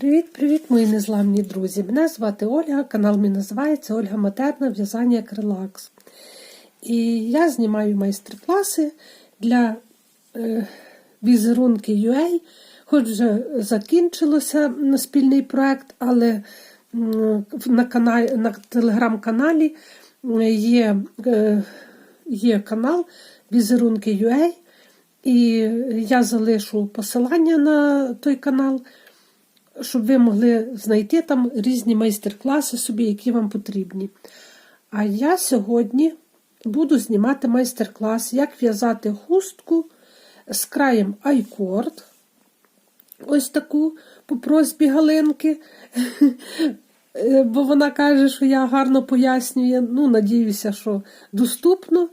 Привіт-привіт, мої незламні друзі! Мене звати Ольга, канал мій називається Ольга Матерна В'язання Крилакс. І я знімаю майстер-класи для е, візерунки UA. Хоч вже закінчилося спільний проект, але на, каналі, на телеграм-каналі є, е, є канал Візерунки UA. І я залишу посилання на той канал щоб ви могли знайти там різні майстер-класи собі, які вам потрібні. А я сьогодні буду знімати майстер-клас, як в'язати хустку з краєм айкорд. Ось таку по просьбі Галинки. Бо вона каже, що я гарно пояснюю. Ну, надіюся, що доступно.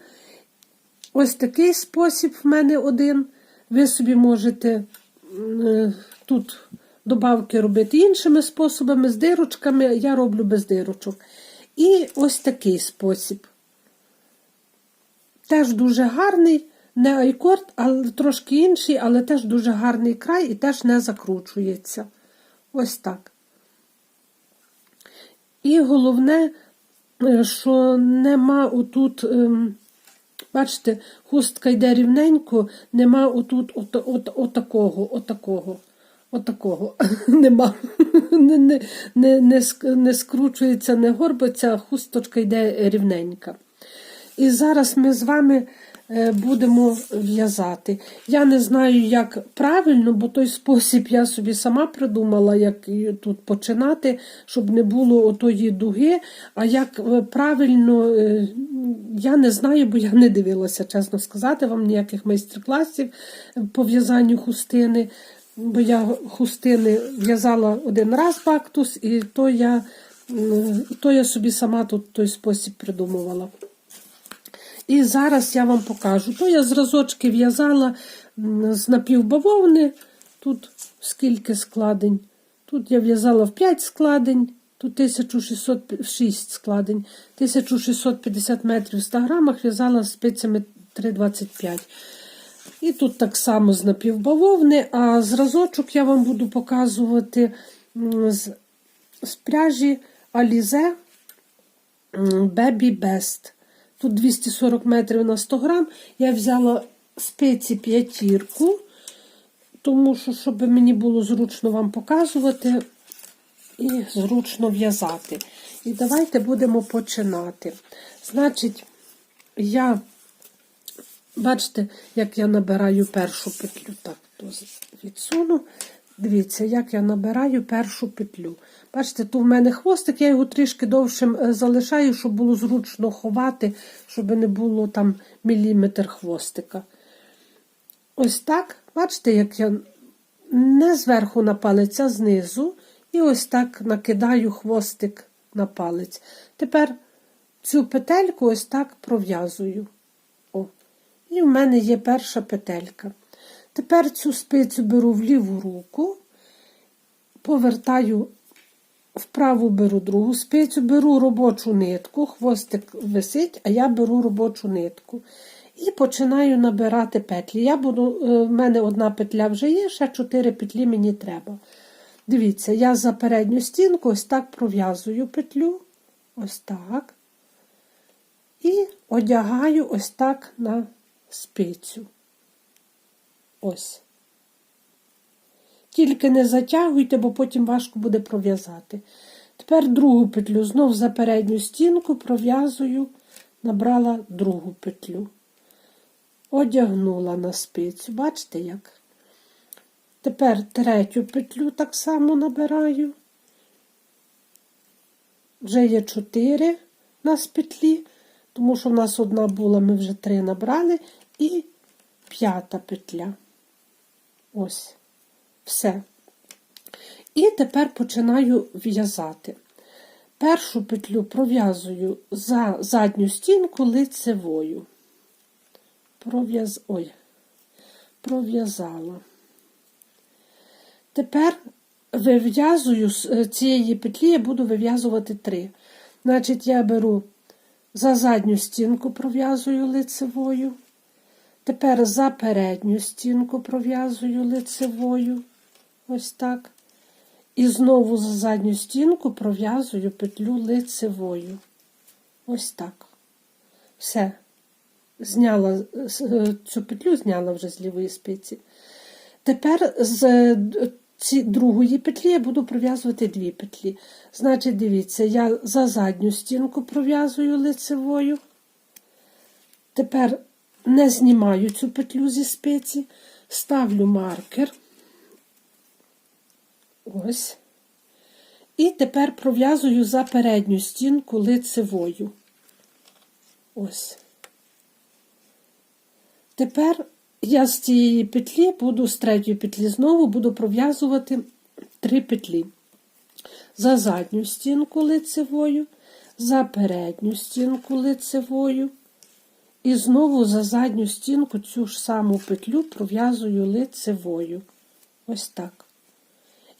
Ось такий спосіб в мене один. Ви собі можете е, тут добавки робити іншими способами, з дирочками, я роблю без дирочок. І ось такий спосіб. Теж дуже гарний, не айкорд, але трошки інший, але теж дуже гарний край і теж не закручується. Ось так. І головне, е, що нема отут, ем, бачите, хустка йде рівненько, нема отут от, от, отакого, отакого. Отакого нема. Не не, не, не, не скручується, не горбиться, хусточка йде рівненька. І зараз ми з вами е, будемо в'язати. Я не знаю, як правильно, бо той спосіб я собі сама придумала, як тут починати, щоб не було отої дуги. А як е, правильно, е, я не знаю, бо я не дивилася, чесно сказати, вам ніяких майстер-класів по в'язанню хустини бо я хустини в'язала один раз бактус, і то я то я собі сама тут той спосіб придумувала. І зараз я вам покажу. То я зразочки в'язала з напівбавовни, тут скільки складень. Тут я в'язала в 5 складень, тут 1606 складень, 1650 метрів в 100 грамах в'язала спицями 3,25. І тут так само з напівбавовни, а зразочок я вам буду показувати з, з пряжі Alize Baby Best. Тут 240 метрів на 100 грам. Я взяла спеці п'ятірку, тому що, щоб мені було зручно вам показувати і зручно в'язати. І давайте будемо починати. Значить, я Бачите, як я набираю першу петлю. Так, відсуну. Дивіться, як я набираю першу петлю. Бачите, тут в мене хвостик, я його трішки довшим е, залишаю, щоб було зручно ховати, щоб не було там міліметр хвостика. Ось так, бачите, як я не зверху на палець, а знизу. І ось так накидаю хвостик на палець. Тепер цю петельку ось так пров'язую. І в мене є перша петелька. Тепер цю спицю беру в ліву руку, повертаю вправу беру другу спицю, беру робочу нитку, хвостик висить, а я беру робочу нитку. І починаю набирати петлі. Я буду, е, В мене одна петля вже є, ще чотири петлі мені треба. Дивіться, я за передню стінку ось так пров'язую петлю, ось так. І одягаю ось так на спицю. Ось. Тільки не затягуйте, бо потім важко буде пров'язати. Тепер другу петлю знов за передню стінку пров'язую, набрала другу петлю. Одягнула на спицю. Бачите як? Тепер третю петлю так само набираю. Вже є чотири на петлі, тому що в нас одна була, ми вже три набрали, і п'ята петля. Ось, все. І тепер починаю в'язати. Першу петлю пров'язую за задню стінку лицевою. Пров'яз... Ой, пров'язала. Тепер вив'язую з е, цієї петлі, я буду вив'язувати три. Значить, я беру за задню стінку пров'язую лицевою. Тепер за передню стінку пров'язую лицевою, ось так. І знову за задню стінку пров'язую петлю лицевою. Ось так. Все. Зняла е, цю петлю зняла вже з лівої спиці. Тепер з е, ці другої петлі я буду пров'язувати дві петлі. Значить, дивіться, я за задню стінку пров'язую лицевою. Тепер не знімаю цю петлю зі спиці, ставлю маркер. Ось. І тепер пров'язую за передню стінку лицевою. Ось. Тепер я з цієї петлі буду, з третьої петлі знову буду пров'язувати три петлі. За задню стінку лицевою, за передню стінку лицевою. І знову за задню стінку цю ж саму петлю пров'язую лицевою. Ось так.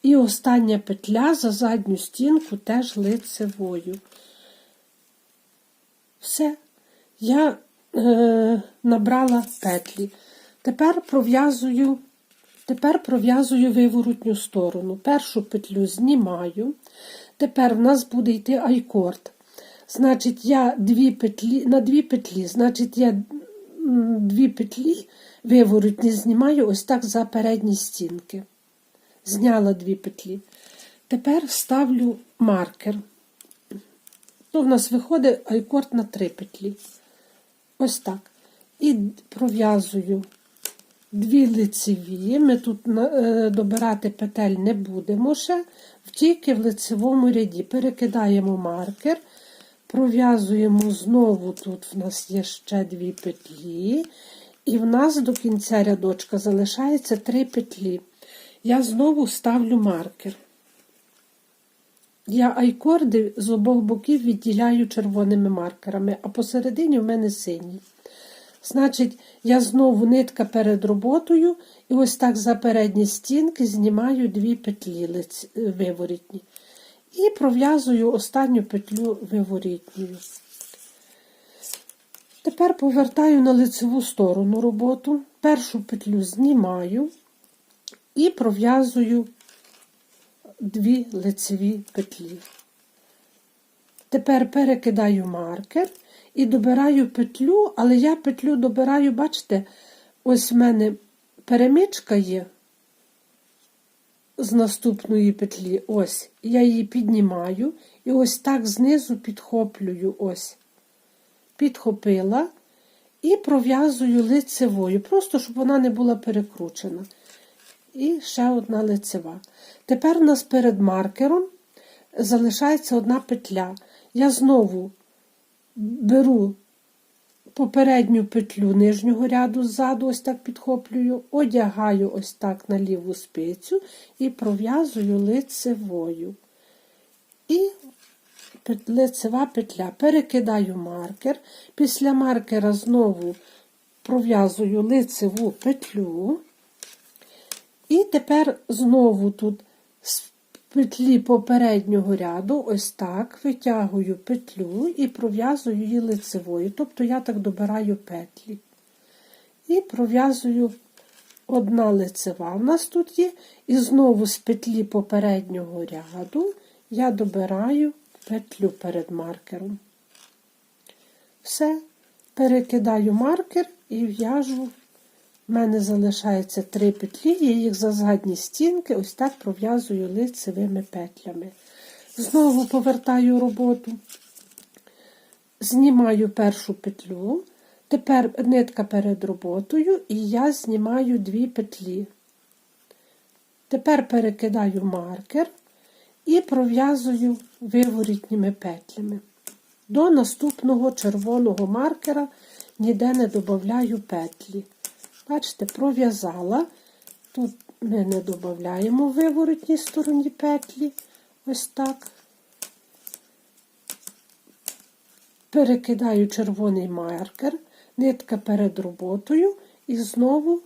І остання петля за задню стінку теж лицевою. Все. Я е, набрала петлі. Тепер пров'язую тепер пров'язую виворотню сторону. Першу петлю знімаю. Тепер в нас буде йти айкорд. Значить, я дві петлі, на дві петлі, значить, я дві петлі виворотні знімаю ось так за передні стінки. Зняла дві петлі. Тепер ставлю маркер. То в нас виходить айкорд на три петлі. Ось так. І пров'язую дві лицеві. Ми тут е, добирати петель не будемо ще, тільки в лицевому ряді. Перекидаємо маркер, пров'язуємо знову, тут в нас є ще дві петлі. І в нас до кінця рядочка залишається три петлі. Я знову ставлю маркер. Я айкорди з обох боків відділяю червоними маркерами, а посередині в мене синій. Значить, я знову нитка перед роботою і ось так за передні стінки знімаю дві петлі лиць- виворітні. І пров'язую останню петлю виворітньою. Тепер повертаю на лицеву сторону роботу. Першу петлю знімаю і пров'язую дві лицеві петлі. Тепер перекидаю маркер і добираю петлю, але я петлю добираю, бачите, ось в мене перемичка є з наступної петлі. Ось, я її піднімаю і ось так знизу підхоплюю, ось, підхопила і пров'язую лицевою, просто щоб вона не була перекручена. І ще одна лицева. Тепер у нас перед маркером залишається одна петля. Я знову беру попередню петлю нижнього ряду ззаду, ось так підхоплюю, одягаю ось так на ліву спицю і пров'язую лицевою. І лицева петля. Перекидаю маркер. Після маркера знову пров'язую лицеву петлю. І тепер знову тут петлі попереднього ряду, ось так, витягую петлю і пров'язую її лицевою. Тобто я так добираю петлі. І пров'язую одна лицева в нас тут є. І знову з петлі попереднього ряду я добираю петлю перед маркером. Все, перекидаю маркер і в'яжу. У мене залишається три петлі, я їх за задні стінки ось так пров'язую лицевими петлями. Знову повертаю роботу, знімаю першу петлю, тепер нитка перед роботою, і я знімаю дві петлі. Тепер перекидаю маркер і пров'язую виворітніми петлями. До наступного червоного маркера ніде не додаю петлі. Бачите, пров'язала. Тут ми не додаємо в виворотній стороні петлі. Ось так. Перекидаю червоний маркер, нитка перед роботою і знову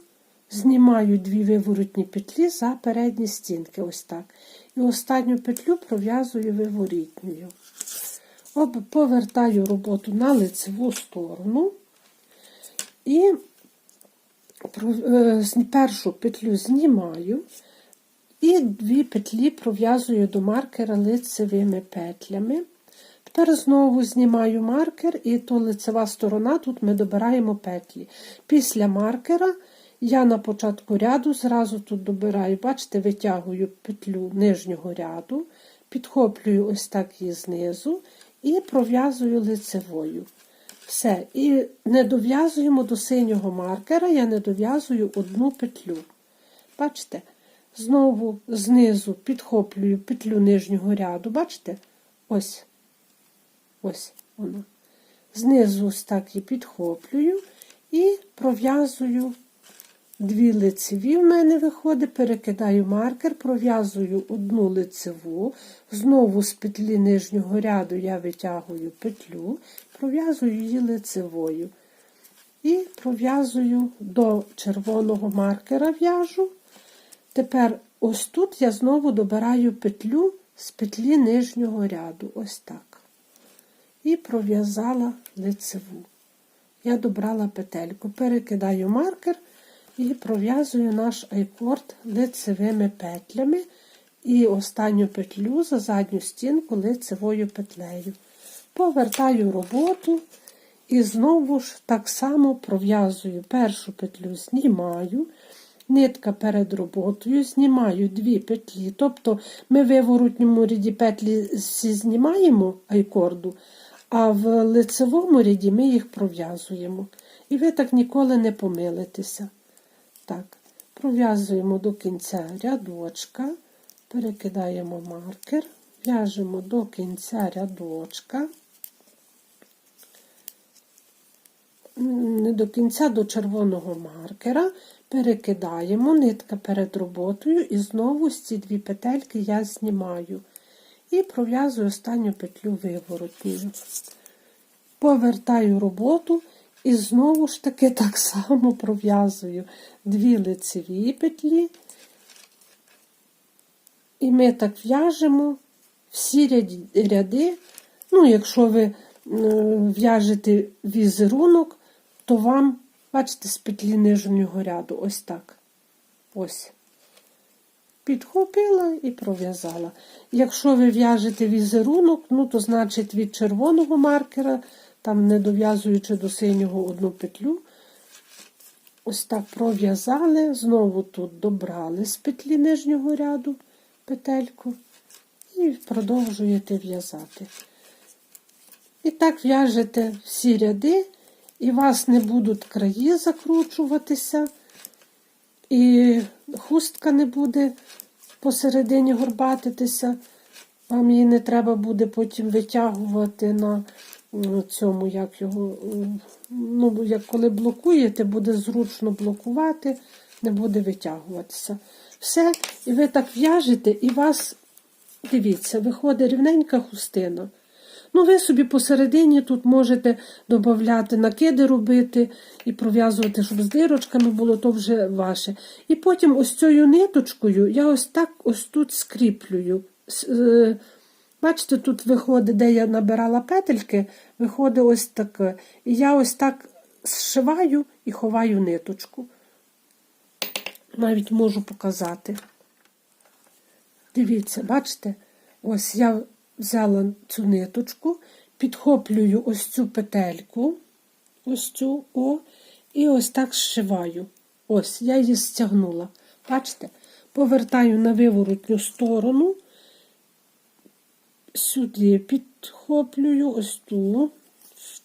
знімаю дві виворотні петлі за передні стінки. Ось так. І останню петлю пров'язую виворітньою. Повертаю роботу на лицеву сторону. І першу петлю знімаю І дві петлі пров'язую до маркера лицевими петлями. Тепер знову знімаю маркер, і то лицева сторона, тут ми добираємо петлі. Після маркера я на початку ряду зразу тут добираю, бачите, витягую петлю нижнього ряду, підхоплюю ось так її знизу і пров'язую лицевою. Все. І не дов'язуємо до синього маркера, я не дов'язую одну петлю. Бачите? Знову знизу підхоплюю петлю нижнього ряду, бачите? Ось. Ось вона. Знизу ось так і підхоплюю і пров'язую дві лицеві в мене виходить, перекидаю маркер, пров'язую одну лицеву, знову з петлі нижнього ряду я витягую петлю, пров'язую її лицевою. І пров'язую до червоного маркера в'яжу. Тепер ось тут я знову добираю петлю з петлі нижнього ряду. Ось так. І пров'язала лицеву. Я добрала петельку, перекидаю маркер і пров'язую наш айкорд лицевими петлями. І останню петлю за задню стінку лицевою петлею. Повертаю роботу і знову ж так само пров'язую першу петлю, знімаю. Нитка перед роботою, знімаю дві петлі. Тобто ми в виворотньому ряді петлі всі знімаємо айкорду, а в лицевому ряді ми їх пров'язуємо. І ви так ніколи не помилитеся. Так, пров'язуємо до кінця рядочка, перекидаємо маркер, в'яжемо до кінця рядочка. Не до кінця до червоного маркера, перекидаємо нитка перед роботою і знову з ці дві петельки я знімаю і пров'язую останню петлю виворотньою. Повертаю роботу і знову ж таки так само пров'язую дві лицеві петлі. І ми так в'яжемо всі ряди. Ну, якщо ви в'яжете візерунок, то вам, бачите, з петлі нижнього ряду, ось так. Ось. Підхопила і пров'язала. Якщо ви в'яжете візерунок, ну, то значить від червоного маркера, там не дов'язуючи до синього одну петлю, ось так пров'язали, знову тут добрали з петлі нижнього ряду петельку і продовжуєте в'язати. І так в'яжете всі ряди, і у вас не будуть краї закручуватися, і хустка не буде посередині горбатитися. Вам її не треба буде потім витягувати на цьому, як його, ну, як коли блокуєте, буде зручно блокувати, не буде витягуватися. Все, і ви так в'яжете, і вас, дивіться, виходить рівненька хустина. Ну, ви собі посередині тут можете додати накиди робити і пров'язувати, щоб з дирочками було, то вже ваше. І потім ось цією ниточкою я ось так ось тут скріплюю. Бачите, тут виходить, де я набирала петельки, виходить ось таке. І я ось так зшиваю і ховаю ниточку. Навіть можу показати. Дивіться, бачите? Ось я взяла цю ниточку, підхоплюю ось цю петельку, ось цю о, і ось так зшиваю. Ось, я її стягнула. Бачите? Повертаю на виворотню сторону, сюди підхоплюю ось ту,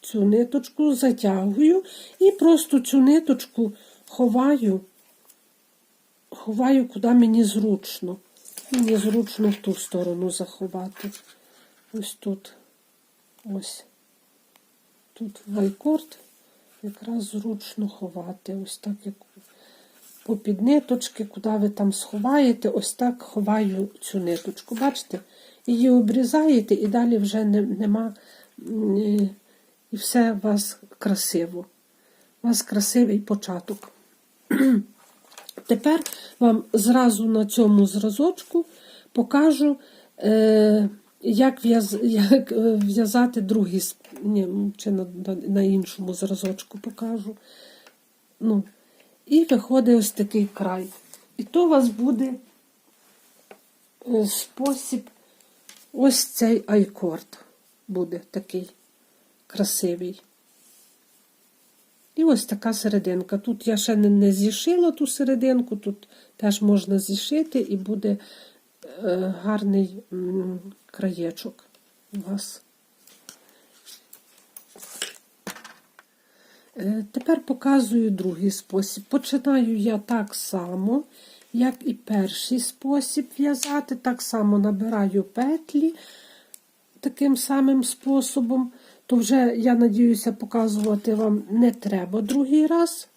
цю ниточку, затягую і просто цю ниточку ховаю, ховаю, куди мені зручно. Мені зручно в ту сторону заховати. Ось тут, ось, тут вайкорд якраз зручно ховати. Ось так, як попід ниточки, куди ви там сховаєте, ось так ховаю цю ниточку. Бачите? Її обрізаєте і далі вже нема, і все у вас красиво. У вас красивий початок. Тепер вам зразу на цьому зразочку покажу. Е, як в'язати другий, ні, чи на, на іншому зразочку покажу. Ну, І виходить ось такий край. І то у вас буде е, спосіб ось цей айкорд буде такий красивий. І ось така серединка. Тут я ще не, зішила ту серединку, тут теж можна зішити і буде е, гарний краєчок у вас. Е, Тепер показую другий спосіб. Починаю я так само, як і перший спосіб в'язати. Так само набираю петлі таким самим способом. То вже, я надіюся, показувати вам не треба другий раз.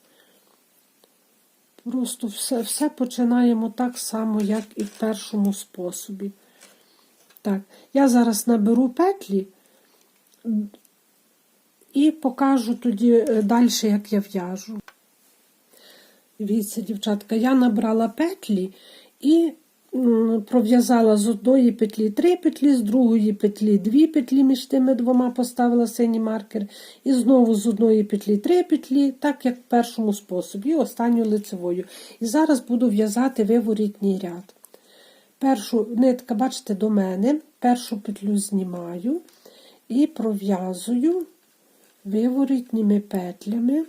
Просто все, все починаємо так само, як і в першому способі. Так, я зараз наберу петлі і покажу тоді е, далі, як я в'яжу. Дивіться, дівчатка, я набрала петлі і пров'язала з одної петлі три петлі, з другої петлі дві петлі між тими двома поставила синій маркер. І знову з одної петлі три петлі, так як в першому способі, і останню лицевою. І зараз буду в'язати виворітній ряд. Першу нитка, бачите, до мене, першу петлю знімаю і пров'язую виворітніми петлями.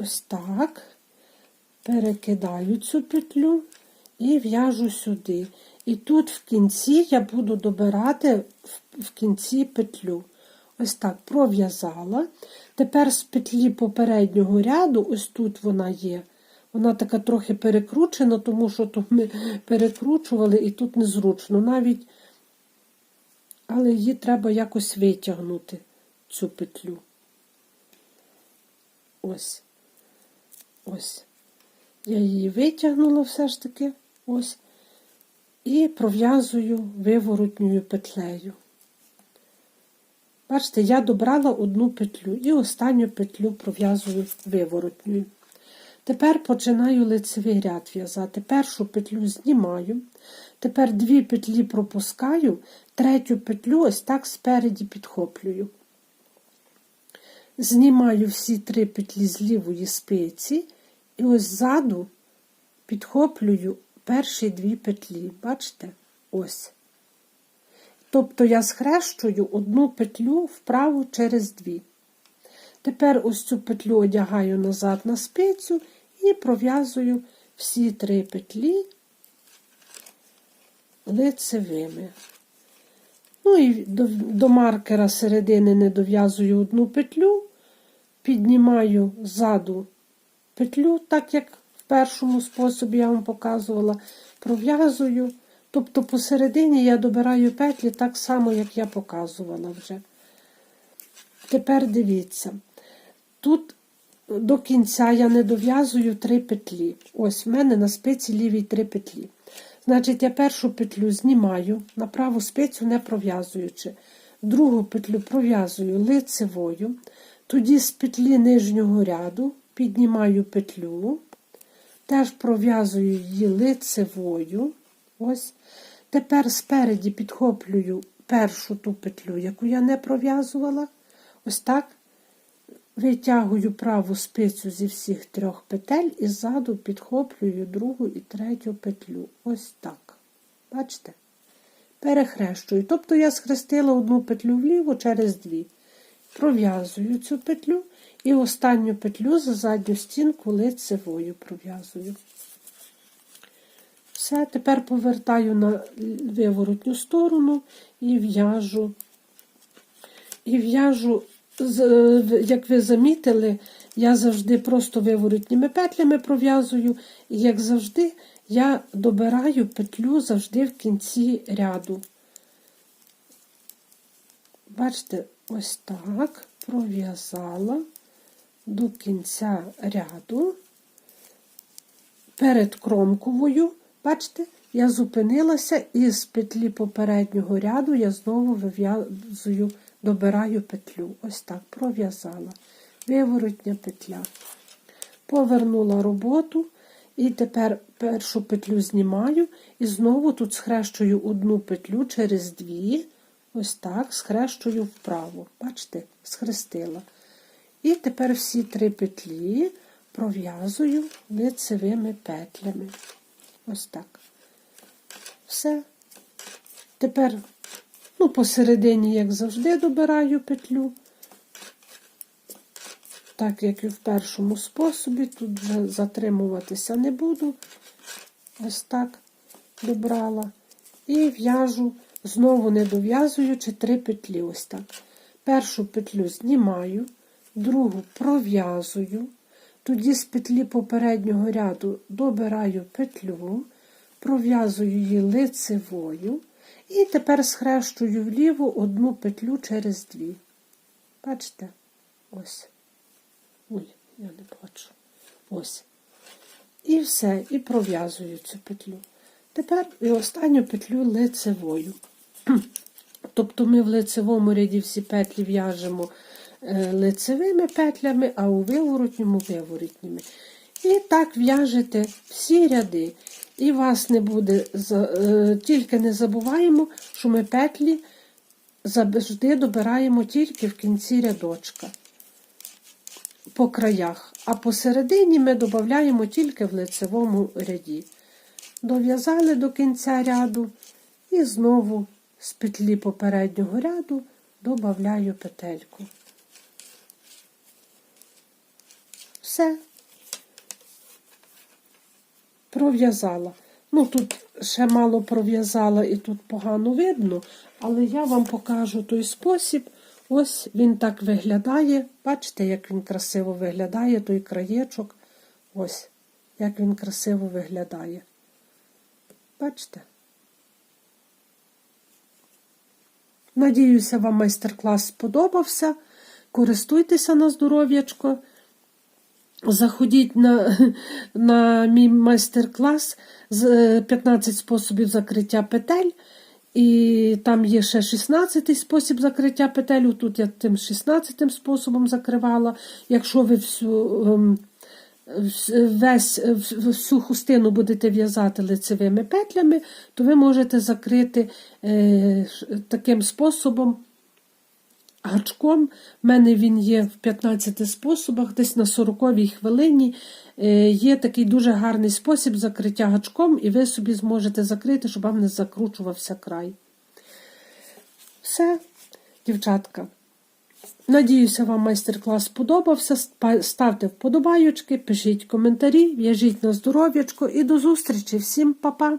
Ось так. Перекидаю цю петлю і в'яжу сюди. І тут в кінці я буду добирати в- кінці петлю. Ось так пров'язала. Тепер з петлі попереднього ряду, ось тут вона є. Вона така трохи перекручена, тому що тут ми перекручували і тут незручно. Навіть, але її треба якось витягнути, цю петлю. Ось. Ось. Я її витягнула все ж таки. Ось. І пров'язую виворотньою петлею. Бачите, я добрала одну петлю і останню петлю пров'язую виворотньою. Тепер починаю лицевий ряд в'язати. Першу петлю знімаю. Тепер дві петлі пропускаю, третю петлю ось так спереді підхоплюю. Знімаю всі три петлі з лівої спиці і ось ззаду підхоплюю перші дві петлі. Бачите? Ось. Тобто я схрещую одну петлю вправо через дві. Тепер ось цю петлю одягаю назад на спицю і пров'язую всі три петлі лицевими. Ну і до, маркера середини не дов'язую одну петлю, піднімаю ззаду петлю, так як в першому способі я вам показувала, пров'язую. Тобто посередині я добираю петлі так само, як я показувала вже. Тепер дивіться, тут до кінця я не дов'язую три петлі. Ось в мене на спиці лівій три петлі. Значить, я першу петлю знімаю, на праву спицю не пров'язуючи. Другу петлю пров'язую лицевою. Тоді з петлі нижнього ряду піднімаю петлю, теж пров'язую її лицевою. Ось. Тепер спереді підхоплюю першу ту петлю, яку я не пров'язувала. Ось так. Витягую праву спицю зі всіх трьох петель і ззаду підхоплюю другу і третю петлю. Ось так. Бачите? Перехрещую. Тобто я схрестила одну петлю вліво через дві. Пров'язую цю петлю і останню петлю за задню стінку лицевою пров'язую. Все, тепер повертаю на виворотню сторону і в'яжу. І в'яжу, як ви замітили, я завжди просто виворотніми петлями пров'язую. І як завжди, я добираю петлю завжди в кінці ряду. Бачите, ось так пров'язала до кінця ряду перед кромковою. Бачите, я зупинилася і з петлі попереднього ряду я знову вив'язую, добираю петлю. Ось так пров'язала. Виворотня петля. Повернула роботу. І тепер першу петлю знімаю і знову тут схрещую одну петлю через дві. Ось так, схрещую вправо. Бачите, схрестила. І тепер всі три петлі пров'язую лицевими петлями. Ось так. Все. Тепер, ну, посередині, як завжди, добираю петлю. Так як і в першому способі, тут вже затримуватися не буду. Ось так добрала. І в'яжу, знову не дов'язуючи три петлі. Ось так. Першу петлю знімаю, другу пров'язую. Тоді з петлі попереднього ряду добираю петлю, пров'язую її лицевою. І тепер схрещую вліво одну петлю через дві. Бачите? Ось. Ой, я не бачу. Ось. І все, і пров'язую цю петлю. Тепер і останню петлю лицевою. Тобто ми в лицевому ряді всі петлі в'яжемо лицевими петлями, а у виворотньому виворотніми. І так в'яжете всі ряди. І вас не буде, е, тільки не забуваємо, що ми петлі завжди добираємо тільки в кінці рядочка по краях, а посередині ми додаємо тільки в лицевому ряді. Дов'язали до кінця ряду і знову з петлі попереднього ряду додаю петельку. Все. Пров'язала. Ну, тут ще мало пров'язала і тут погано видно, але я вам покажу той спосіб. Ось він так виглядає. Бачите, як він красиво виглядає, той краєчок. Ось, як він красиво виглядає. Бачите? Надіюся, вам майстер-клас сподобався. Користуйтеся на здоров'ячко. Заходіть на, на мій майстер-клас з е, 15 способів закриття петель. І там є ще 16 спосіб закриття петель. Тут я тим 16 способом закривала. Якщо ви всю, ем, весь, всю хустину будете в'язати лицевими петлями, то ви можете закрити е, таким способом гачком. У мене він є в 15 способах, десь на 40-й хвилині. Е, Є такий дуже гарний спосіб закриття гачком, і ви собі зможете закрити, щоб вам не закручувався край. Все, дівчатка. Надіюся, вам майстер-клас сподобався. Ставте вподобайочки, пишіть коментарі, в'яжіть на здоров'ячко і до зустрічі. Всім па-па!